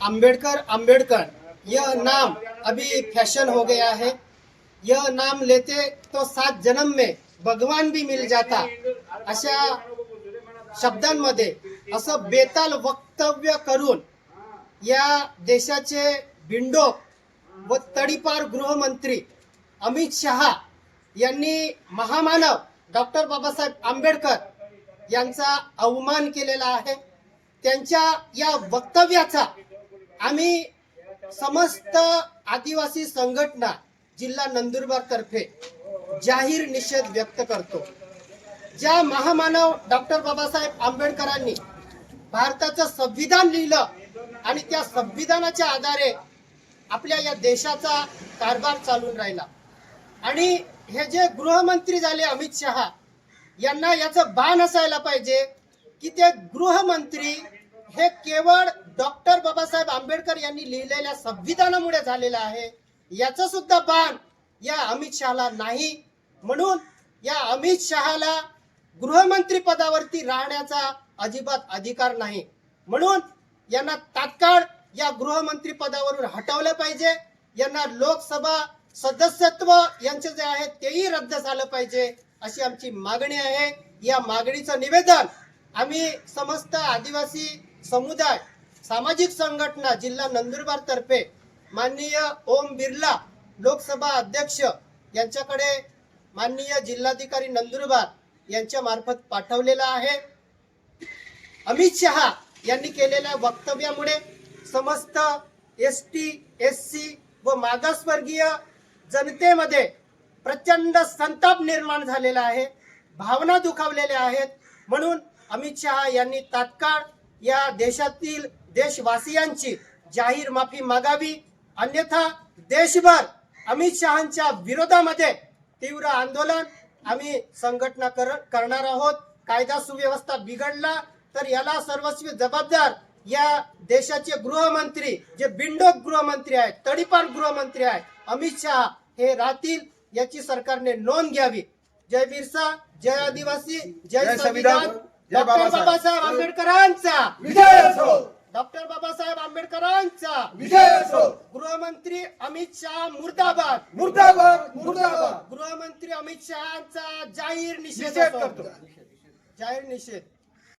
अंबेडकर अंबेडकर यह नाम अभी फैशन हो गया है। यह नाम लेते तो सात जन्म में भगवान भी मिल जाता। अशा शब्दांमध्ये असं बेताल वक्तव्य करून या देशाचे बिंडो व तडीपार गृहमंत्री अमित शहा यांनी महामानव डॉक्टर बाबासाहेब आंबेडकर यांचा अवमान केलेला आहे. त्यांच्या या वक्तव्याचा आम्ही समस्त आदिवासी संघटना जिल्हा नंदुरबार तर्फे जाहीर निषेध व्यक्त करतो. ज्या महामानव डॉक्टर बाबासाहेब आंबेडकरांनी भारताचं संविधान लिहिलं आणि त्या संविधानाच्या आधारे आपल्या या देशाचा कारभार चालून राहिला. आणि हे जे गृहमंत्री झाले अमित शहा यांना याचं भान असायला पाहिजे की ते गृहमंत्री हे केवळ डॉक्टर बाबासाहेब यांनी लिहिलेल्या संविधानामुळे झालेलं आहे. याचं सुद्धा भान या अमित शहाला नाही. म्हणून या अमित शहाला गृहमंत्री पदावरती राहण्याचा अजिबात अधिकार नाही. म्हणून यांना तात्काळ या गृहमंत्री पदावरून हटवलं पाहिजे. यांना लोकसभा सदस्यत्व यांचे जे आहे तेही रद्द झालं पाहिजे अशी आमची मागणी आहे. या मागणीचं निवेदन आम्ही समस्त आदिवासी समुदाय सामाजिक संघटना जिल्हा नंदुरबार तर्फे माननीय ओम बिर्ला लोकसभा अध्यक्ष यांच्याकडे माननीय जिल्हाधिकारी नंदुरबार यांच्या मार्फत पाठवलेला आहे. अमित शहा यांनी केलेल्या वक्तव्यामुळे समस्त एस टी एस सी व मागासवर्गीय जनतेमध्ये प्रचंड संताप निर्माण झालेला आहे. भावना दुखावलेल्या आहेत. म्हणून अमित शहा यांनी तात्काळ या देशातील देशवासियांची जाहीर माफी मागावी. अन्यथा देशभर अमित शहांच्या विरोधामध्ये तीव्र आंदोलन आम्ही संघटना कर करणार आहोत. कायदा सुव्यवस्था बिघडला तर याला सर्वस्वी जबाबदार या देशाचे गृहमंत्री जे बिंडोक गृहमंत्री आहेत तडीपार गृहमंत्री आहेत अमित शहा हे राहतील याची सरकारने नोंद घ्यावी. जय बिरसा जय आदिवासी जय संविधान. डॉक्टर बाबासाहेब. आंबेडकरांचा. विजय असो. डॉक्टर बाबासाहेब आंबेडकरांचा. विजय असो. गृहमंत्री अमित शहा मुर्दाबाद. मुर्दाबाद मुर्दाबाद. गृहमंत्री अमित शहाचा जाहीर निषेध निषेध. करतो. जाहीर निषेध.